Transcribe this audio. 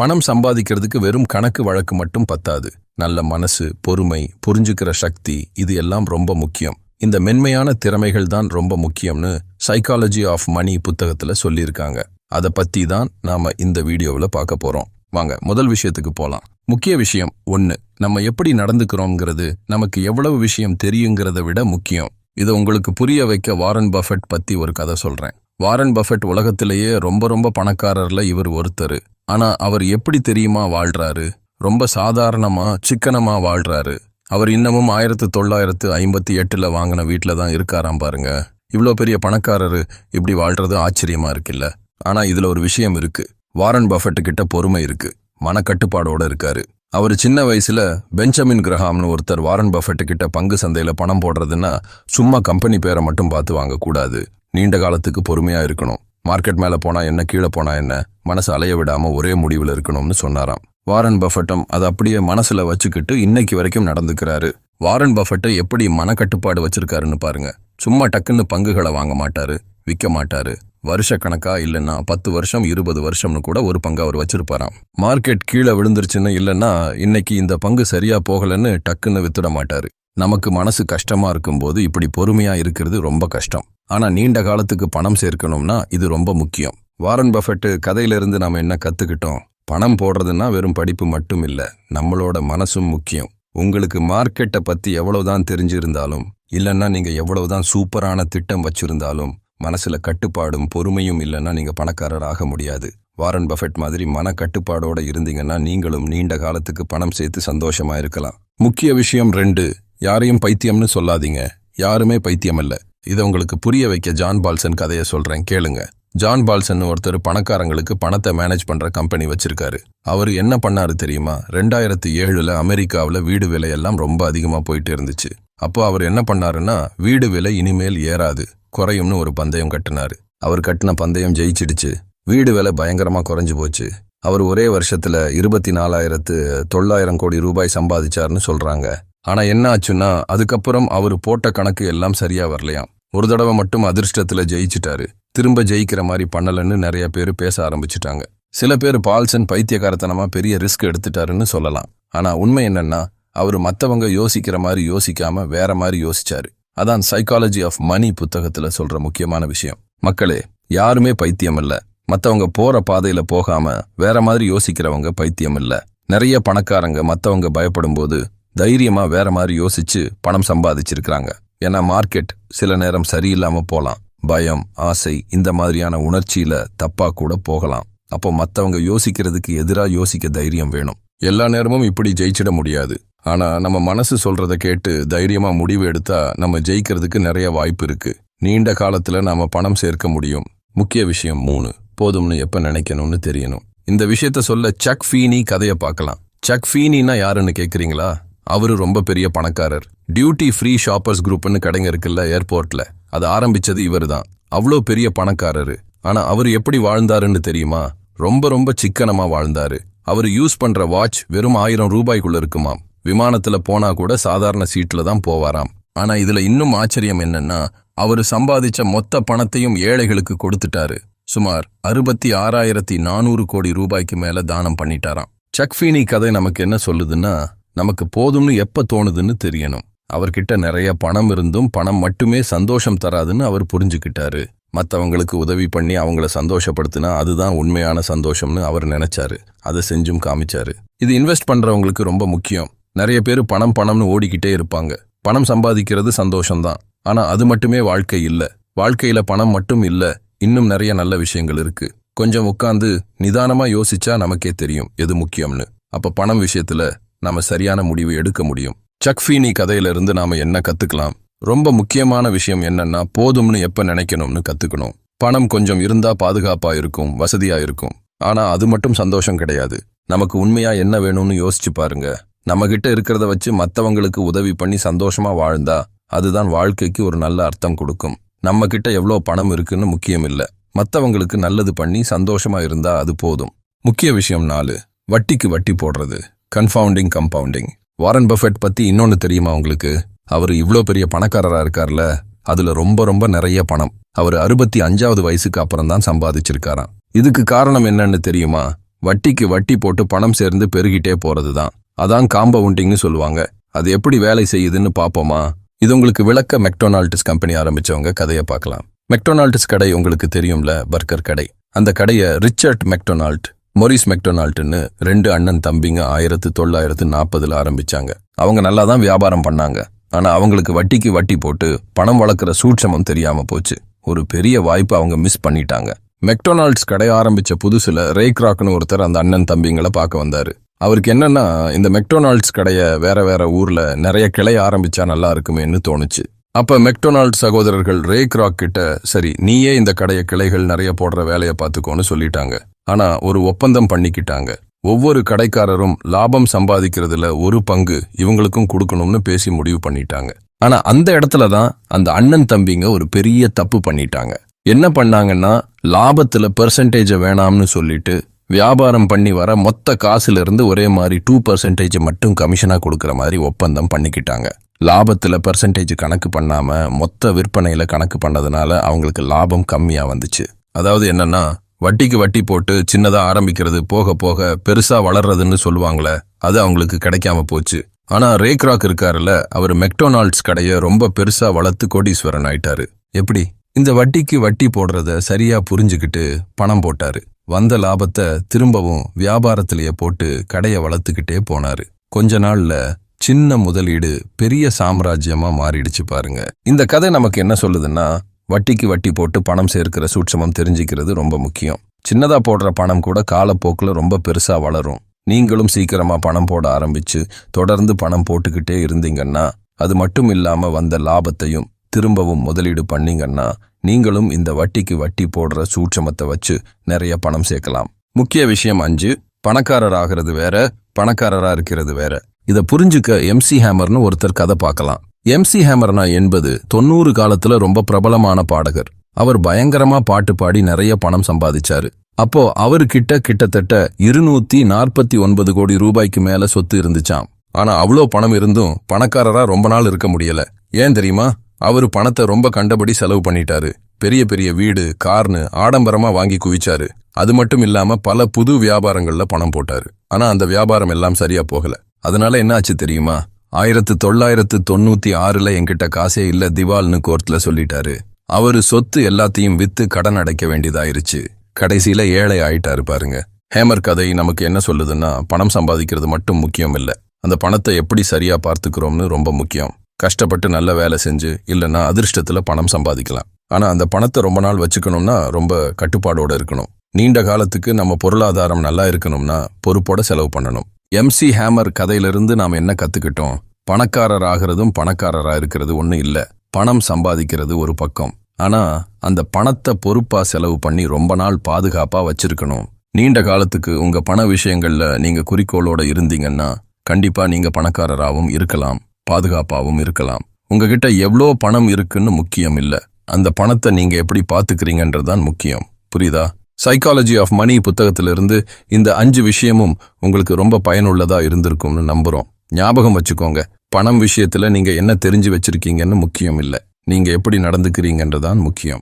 பணம் சம்பாதிக்கிறதுக்கு வெறும் கணக்கு வழக்கு மட்டும் பத்தாது. நல்ல மனசு பொறுமை புரிஞ்சுக்கிற சக்தி இது எல்லாம் ரொம்ப முக்கியம். இந்த மென்மையான திறமைகள் தான் ரொம்ப முக்கியம்னு சைக்காலஜி ஆஃப் மணி புத்தகத்துல சொல்லியிருக்காங்க. அதை பத்தி தான் நாம இந்த வீடியோவில் பார்க்க போறோம். வாங்க முதல் விஷயத்துக்கு போலாம். முக்கிய விஷயம் ஒன்னு நம்ம எப்படி நடந்துக்கிறோங்கிறது நமக்கு எவ்வளவு விஷயம் தெரியுங்கிறத விட முக்கியம். இதை உங்களுக்கு புரிய வைக்க வாரன் பஃபெட் பத்தி ஒரு கதை சொல்றேன். வாரன் பஃபெட் உலகத்திலேயே ரொம்ப ரொம்ப பணக்காரர்ல இவர் ஒருத்தர். ஆனா அவர் எப்படி தெரியுமா வாழ்றாரு? ரொம்ப சாதாரணமா சிக்கனமா வாழ்றாரு. அவர் இன்னமும் ஆயிரத்து தொள்ளாயிரத்து ஐம்பத்தி எட்டுல வாங்கின வீட்டில தான் இருக்காராம் பாருங்க. இவ்வளோ பெரிய பணக்காரரு இப்படி வாழ்றது ஆச்சரியமா இருக்குல்ல. ஆனா இதுல ஒரு விஷயம் இருக்கு. வாரன் பஃபெட்டு கிட்ட பொறுமை இருக்கு. மனக்கட்டுப்பாடோட இருக்காரு. அவர் சின்ன வயசுல பெஞ்சமின் கிரஹாம்னு ஒருத்தர் வாரன் பஃபெட்டு கிட்ட பங்கு சந்தையில பணம் போடுறதுன்னா சும்மா கம்பெனி பேரை மட்டும் பார்த்து வாங்கக்கூடாது. நீண்ட காலத்துக்கு பொறுமையா இருக்கணும். மார்க்கெட் மேல போனா என்ன கீழே போனா என்ன மனசு அலைய விடாம ஒரே முடிவில் இருக்கணும்னு சொன்னாராம். வாரன் பஃபட்டும் அதை அப்படியே மனசுல வச்சுக்கிட்டு இன்னைக்கு வரைக்கும் நடந்துக்கிறாரு. வாரன் பஃபெட்டு எப்படி மனக்கட்டுப்பாடு வச்சிருக்காருன்னு பாருங்க. சும்மா டக்குன்னு பங்குகளை வாங்க மாட்டாரு விற்க மாட்டாரு. வருஷ கணக்கா இல்லைன்னா பத்து வருஷம் இருபது வருஷம்னு கூட ஒரு பங்கு அவர் வச்சிருப்பாராம். மார்க்கெட் கீழே விழுந்துருச்சுன்னு இல்லைன்னா இன்னைக்கு இந்த பங்கு சரியா போகலன்னு டக்குன்னு வித்துட மாட்டாரு. நமக்கு மனசு கஷ்டமா இருக்கும்போது இப்படி பொறுமையா இருக்கிறது ரொம்ப கஷ்டம். ஆனால் நீண்ட காலத்துக்கு பணம் சேர்க்கணும்னா இது ரொம்ப முக்கியம். வாரன் பஃபெட்டு கதையிலிருந்து நாம் என்ன கற்றுக்கிட்டோம் பணம் போடுறதுன்னா வெறும் படிப்பு மட்டும் இல்லை நம்மளோட மனசும் முக்கியம். உங்களுக்கு மார்க்கெட்டை பற்றி எவ்வளவுதான் தெரிஞ்சிருந்தாலும் இல்லைன்னா நீங்கள் எவ்வளவுதான் சூப்பரான திட்டம் வச்சிருந்தாலும் மனசில் கட்டுப்பாடும் பொறுமையும் இல்லைன்னா நீங்கள் பணக்காரர் ஆக முடியாது. வாரன் பஃபெட் மாதிரி மன கட்டுப்பாடோடு இருந்தீங்கன்னா நீங்களும் நீண்ட காலத்துக்கு பணம் சேர்த்து சந்தோஷமா இருக்கலாம். முக்கிய விஷயம் ரெண்டு யாரையும் பைத்தியம்னு சொல்லாதீங்க. யாருமே பைத்தியம் இல்லை இதை உங்களுக்கு புரிய வைக்க ஜான் பால்சன் கதையை சொல்கிறேன் கேளுங்க. ஜான் பால்சன் ஒருத்தர் பணக்காரங்களுக்கு பணத்தை மேனேஜ் பண்ணுற கம்பெனி வச்சிருக்காரு. அவர் என்ன பண்ணாரு தெரியுமா? ரெண்டாயிரத்தி ஏழில் அமெரிக்காவில் வீடு விலையெல்லாம் ரொம்ப அதிகமாக போயிட்டு இருந்துச்சு. அப்போ அவர் என்ன பண்ணாருன்னா வீடு விலை இனிமேல் ஏறாது குறையும்னு ஒரு பந்தயம் கட்டினாரு. அவர் கட்டின பந்தயம் ஜெயிச்சிடுச்சு வீடு விலை பயங்கரமாக குறைஞ்சு போச்சு. அவர் ஒரே வருஷத்தில் இருபத்தி நாலாயிரத்து தொள்ளாயிரம் கோடி ரூபாய் சம்பாதிச்சாருன்னு சொல்கிறாங்க ஆனா என்ன ஆச்சுன்னா அதுக்கப்புறம் அவர் போட்ட கணக்கு எல்லாம் சரியா வரலையாம். ஒரு தடவை மட்டும் அதிர்ஷ்டத்துல ஜெயிச்சிட்டாரு. திரும்ப ஜெயிக்கிற மாதிரி பண்ணலன்னு நிறைய பேர் பேச ஆரம்பிச்சிட்டாங்க. சில பேர் பால்சன் பைத்தியக்காரத்தனமா பெரிய ரிஸ்க் எடுத்துட்டாருன்னு சொல்லலாம். ஆனா உண்மை என்னன்னா அவர் மத்தவங்க யோசிக்கிற மாதிரி யோசிக்காம வேற மாதிரி யோசிச்சாரு. அதான் சைக்காலஜி ஆஃப் மணி புத்தகத்துல சொல்ற முக்கியமான விஷயம். மக்களே யாருமே பைத்தியம் இல்ல. மத்தவங்க போற பாதையில போகாம வேற மாதிரி யோசிக்கிறவங்க பைத்தியம் இல்ல. நிறைய பணக்காரங்க மத்தவங்க பயப்படும் போது தைரியமா வேற மாதிரி யோசிச்சு பணம் சம்பாதிச்சிருக்கிறாங்க. ஏன்னா மார்க்கெட் சில நேரம் சரியில்லாம போலாம். பயம் ஆசை இந்த மாதிரியான உணர்ச்சியில தப்பா கூட போகலாம். அப்போ மத்தவங்க யோசிக்கிறதுக்கு எதிரா யோசிக்க தைரியம் வேணும். எல்லா நேரமும் இப்படி ஜெயிச்சிட முடியாது. ஆனா நம்ம மனசு சொல்றத கேட்டு தைரியமா முடிவு எடுத்தா நம்ம ஜெயிக்கிறதுக்கு நிறைய வாய்ப்பு இருக்கு. நீண்ட காலத்துல நாம பணம் சேர்க்க முடியும். முக்கிய விஷயம் மூணு போதும்னு எப்ப நினைக்கணும்னு தெரியணும். இந்த விஷயத்த சொல்ல சக் ஃபீனி கதையை பார்க்கலாம். சக் ஃபீனின்னா யாருன்னு கேக்குறீங்களா? அவரு ரொம்ப பெரிய பணக்காரர். டியூட்டி ஃப்ரீ ஷாப்பர்ஸ் குரூப்னு கடைங்க இருக்குல்ல ஏர்போர்ட்ல அது ஆரம்பிச்சது இவர்தான். அவ்வளோ பெரிய பணக்காரரு. ஆனா அவர் எப்படி வாழ்ந்தாருன்னு தெரியுமா? ரொம்ப ரொம்ப சிக்கனமா வாழ்ந்தாரு. அவர் யூஸ் பண்ற வாட்ச் வெறும் ஆயிரம் ரூபாய்க்குள்ள இருக்குமாம். விமானத்துல போனா கூட சாதாரண சீட்ல தான் போவாராம். ஆனா இதுல இன்னும் ஆச்சரியம் என்னன்னா அவர் சம்பாதிச்ச மொத்த பணத்தையும் ஏழைகளுக்கு கொடுத்துட்டாரு. சுமார் அறுபத்தி ஆறாயிரத்தி நானூறு கோடி ரூபாய்க்கு மேல தானம் பண்ணிட்டாராம். சக்ஃபீனி கதை நமக்கு என்ன சொல்லுதுன்னா நமக்கு போதும்னு எப்ப தோணுதுன்னு தெரியணும். அவர்கிட்ட நிறைய பணம் இருந்தும் பணம் மட்டுமே சந்தோஷம் தராதுன்னு அவர் புரிஞ்சுக்கிட்டாரு. மத்தவங்களுக்கு உதவி பண்ணி அவங்கள சந்தோஷப்படுத்தினா அதுதான் உண்மையான சந்தோஷம்னு அவர் நினைச்சாரு. அதை செஞ்சும் காமிச்சாரு. இது இன்வெஸ்ட் பண்றவங்களுக்கு ரொம்ப முக்கியம். நிறைய பேர் பணம் பணம்னு ஓடிக்கிட்டே இருப்பாங்க. பணம் சம்பாதிக்கிறது சந்தோஷம்தான். ஆனா அது மட்டுமே வாழ்க்கை இல்ல. வாழ்க்கையில பணம் மட்டும் இல்ல இன்னும் நிறைய நல்ல விஷயங்கள் இருக்கு. கொஞ்சம் உட்காந்து நிதானமா யோசிச்சா நமக்கே தெரியும் எது முக்கியம்னு. அப்ப பணம் விஷயத்துல நாம சரியான முடிவு எடுக்க முடியும். சக்ஃபீனி கதையில இருந்து நாம என்ன கத்துக்கலாம்? ரொம்ப முக்கியமான விஷயம் என்னன்னா போதும்னு எப்ப நினைக்கணும்னு கத்துக்கணும். பணம் கொஞ்சம் இருந்தா பாதுகாப்பா இருக்கும் வசதியா இருக்கும். ஆனா அது மட்டும் சந்தோஷம் கிடையாது. நமக்கு உண்மையா என்ன வேணும்னு யோசிச்சு பாருங்க. நம்ம கிட்ட இருக்கிறத வச்சு மத்தவங்களுக்கு உதவி பண்ணி சந்தோஷமா வாழ்ந்தா அதுதான் வாழ்க்கைக்கு ஒரு நல்ல அர்த்தம் கொடுக்கும். நம்ம கிட்ட எவ்வளோ பணம் இருக்குன்னு முக்கியம் இல்ல. மத்தவங்களுக்கு நல்லது பண்ணி சந்தோஷமா இருந்தா அது போதும். முக்கிய விஷயம் நாலு வட்டிக்கு வட்டி போடுறது. கன்ஃபவுண்டிங் கம்பவுண்டிங் வாரன் பஃபெட் பத்தி இன்னொன்னு தெரியுமா உங்களுக்கு? அவர் இவ்ளோ பெரிய பணக்காரரா இருக்கார்ல அதுல ரொம்ப ரொம்ப நிறைய பணம். அவர் அறுபத்தி அஞ்சாவது வயசுக்கு அப்புறம் தான் சம்பாதிச்சிருக்காராம். இதுக்கு காரணம் என்னன்னு தெரியுமா? வட்டிக்கு வட்டி போட்டு பணம் சேர்ந்து பெருகிட்டே போகிறது தான் அதான் காம்பவுண்டிங்னு சொல்லுவாங்க. அது எப்படி வேலை செய்யுதுன்னு பார்ப்போமா இது உங்களுக்கு விளக்க மெக்டொனால்டிஸ் கம்பெனி ஆரம்பிச்சவங்க கதையை பார்க்கலாம். மெக்டொனால்டிஸ் கடை உங்களுக்கு தெரியும்ல பர்கர் கடை. அந்த கடையை ரிச்சர்ட் மெக்டொனால்ட் மொரிஸ் மெக்டொனால்ட்னு ரெண்டு அண்ணன் தம்பிங்க ஆயிரத்து தொள்ளாயிரத்து நாற்பதில் ஆரம்பித்தாங்க அவங்க நல்லா தான் வியாபாரம் பண்ணாங்க. ஆனால் அவங்களுக்கு வட்டிக்கு வட்டி போட்டு பணம் வளர்க்குற சூட்சமம் தெரியாமல் போச்சு. ஒரு பெரிய வாய்ப்பு அவங்க மிஸ் பண்ணிட்டாங்க. மெக்டொனால்ட்ஸ் கடை ஆரம்பித்த புதுசில் ரேக்ராக்னு ஒருத்தர் அந்த அண்ணன் தம்பிங்களை பார்க்க வந்தார். அவருக்கு என்னென்னா இந்த மெக்டொனால்ட்ஸ் கடையை வேற வேற ஊரில் நிறைய கிளை ஆரம்பிச்சா நல்லா இருக்குமேன்னு தோணுச்சு. அப்ப மெக்டொனால்ட் சகோதரர்கள் ரேக்ராக் கிட்ட சரி நீயே இந்த கடைய கிளைகள் நிறைய போடுற வேலையை பார்த்துக்கோன்னு சொல்லிட்டாங்க. ஆனா ஒரு ஒப்பந்தம் பண்ணிக்கிட்டாங்க. ஒவ்வொரு கடைக்காரரும் லாபம் சம்பாதிக்கிறதுல ஒரு பங்கு இவங்களுக்கும் கொடுக்கணும்னு பேசி முடிவு பண்ணிட்டாங்க. ஆனா அந்த இடத்துல தான் அந்த அண்ணன் தம்பிங்க ஒரு பெரிய தப்பு பண்ணிட்டாங்க. என்ன பண்ணாங்கன்னா லாபத்துல பெர்சன்டேஜ வேணாம்னு சொல்லிட்டு வியாபாரம் பண்ணி வர மொத்த காசுல இருந்து ஒரே மாதிரி டூ பர்சன்டேஜ் மட்டும் கமிஷனா கொடுக்கற மாதிரி ஒப்பந்தம் பண்ணிக்கிட்டாங்க. லாபத்தில் பர்சன்டேஜ் கணக்கு பண்ணாமல் மொத்த விற்பனையில் கணக்கு பண்ணதுனால அவங்களுக்கு லாபம் கம்மியாக வந்துச்சு. அதாவது என்னன்னா வட்டிக்கு வட்டி போட்டு சின்னதாக ஆரம்பிக்கிறது போக போக பெருசாக வளர்றதுன்னு சொல்லுவாங்களே அது அவங்களுக்கு கிடைக்காம போச்சு. ஆனால் ரேக்ராக் இருக்காருல்ல அவர் மெக்டொனால்ட்ஸ் கடையை ரொம்ப பெருசாக வளர்த்து கோடீஸ்வரன் ஆயிட்டாரு. எப்படி? இந்த வட்டிக்கு வட்டி போடுறத சரியாக புரிஞ்சுக்கிட்டு பணம் போட்டாரு. வந்த லாபத்தை திரும்பவும் வியாபாரத்திலேயே போட்டு கடையை வளர்த்துக்கிட்டே போனாரு. கொஞ்ச நாள்ல சின்ன முதலீடு பெரிய சாம்ராஜ்யமா மாறிடுச்சு பாருங்க. இந்த கதை நமக்கு என்ன சொல்லுதுன்னா வட்டிக்கு வட்டி போட்டு பணம் சேர்க்கிற சூட்சமம் தெரிஞ்சுக்கிறது ரொம்ப முக்கியம். சின்னதா போடுற பணம் கூட காலப்போக்கில் ரொம்ப பெருசா வளரும். நீங்களும் சீக்கிரமா பணம் போட ஆரம்பிச்சு தொடர்ந்து பணம் போட்டுக்கிட்டே இருந்தீங்கன்னா அது மட்டும் இல்லாம வந்த லாபத்தையும் திரும்பவும் முதலீடு பண்ணீங்கன்னா நீங்களும் இந்த வட்டிக்கு வட்டி போடுற சூட்சமத்தை வச்சு நிறைய பணம் சேர்க்கலாம். முக்கிய விஷயம் அஞ்சு பணக்காரர் ஆகிறது வேற பணக்காரரா இருக்கிறது வேற. இத புரிஞ்சுக்க எம்சி ஹேமர்னு ஒருத்தர் கதை பார்க்கலாம். எம்சி ஹேமர்னா என்பது தொண்ணூறு காலத்துல ரொம்ப பிரபலமான பாடகர். அவர் பயங்கரமா பாட்டு பாடி நிறைய பணம் சம்பாதிச்சாரு. அப்போ அவர்கிட்ட கிட்டத்தட்ட இருநூத்தி நாற்பத்தி ஒன்பது கோடி ரூபாய்க்கு மேல சொத்து இருந்துச்சாம். ஆனா அவ்வளோ பணம் இருந்தும் பணக்காரரா ரொம்ப நாள் இருக்க முடியல. ஏன் தெரியுமா? அவரு பணத்தை ரொம்ப கண்டபடி செலவு பண்ணிட்டாரு. பெரிய பெரிய வீடு கார்னு ஆடம்பரமா வாங்கி குவிச்சாரு. அது மட்டும் இல்லாம பல புது வியாபாரங்கள்ல பணம் போட்டாரு. ஆனா அந்த வியாபாரம் எல்லாம் சரியா போகல. அதனால என்ன ஆச்சு தெரியுமா? ஆயிரத்து தொள்ளாயிரத்து தொண்ணூத்தி ஆறுல என்கிட்ட காசே இல்ல திவால்னு கோர்ட்ல சொல்லிட்டாரு. அவரு சொத்து எல்லாத்தையும் வித்து கடன் அடைக்க வேண்டியதாயிருச்சு. கடைசியில ஏழை ஆயிட்டாரு பாருங்க. ஹேமர் கதை நமக்கு என்ன சொல்லுதுன்னா பணம் சம்பாதிக்கிறது மட்டும் முக்கியம் இல்ல. அந்த பணத்தை எப்படி சரியா பார்த்துக்கிறோம்னு ரொம்ப முக்கியம். கஷ்டப்பட்டு நல்ல வேலை செஞ்சு இல்லைன்னா அதிர்ஷ்டத்துல பணம் சம்பாதிக்கலாம். ஆனா அந்த பணத்தை ரொம்ப நாள் வச்சுக்கணும்னா ரொம்ப கட்டுப்பாடோட இருக்கணும். நீண்ட காலத்துக்கு நம்ம பொருளாதாரம் நல்லா இருக்கணும்னா பொறுப்போட செலவு பண்ணணும். எம்சி ஹேமர் கதையிலிருந்து நாம் என்ன கத்துக்கிட்டோம்? பணக்காரர் ஆகிறதும் பணக்காரரா இருக்கிறது ஒன்றும் இல்லை. பணம் சம்பாதிக்கிறது ஒரு பக்கம். ஆனா அந்த பணத்தை பொறுப்பா செலவு பண்ணி ரொம்ப நாள் பாதுகாப்பா வச்சிருக்கணும். நீண்ட காலத்துக்கு உங்க பண விஷயங்கள்ல நீங்க குறிக்கோளோட இருந்தீங்கன்னா கண்டிப்பா நீங்க பணக்காரராகவும் இருக்கலாம் பாதுகாப்பாகவும் இருக்கலாம். உங்ககிட்ட எவ்வளோ பணம் இருக்குன்னு முக்கியம் இல்லை. அந்த பணத்தை நீங்க எப்படி பாத்துக்கிறீங்கன்றதுதான் முக்கியம். புரியுதா? சைக்காலஜி ஆஃப் மணி புத்தகத்திலிருந்து இந்த அஞ்சு விஷயமும் உங்களுக்கு ரொம்ப பயனுள்ளதா இருந்திருக்கும்னு நம்புறோம். ஞாபகம் வச்சுக்கோங்க. பணம் விஷயத்துல நீங்க என்ன தெரிஞ்சு வச்சிருக்கீங்கன்னு முக்கியம் இல்லை. நீங்க எப்படி நடந்துக்கிறீங்கன்றதான் முக்கியம்.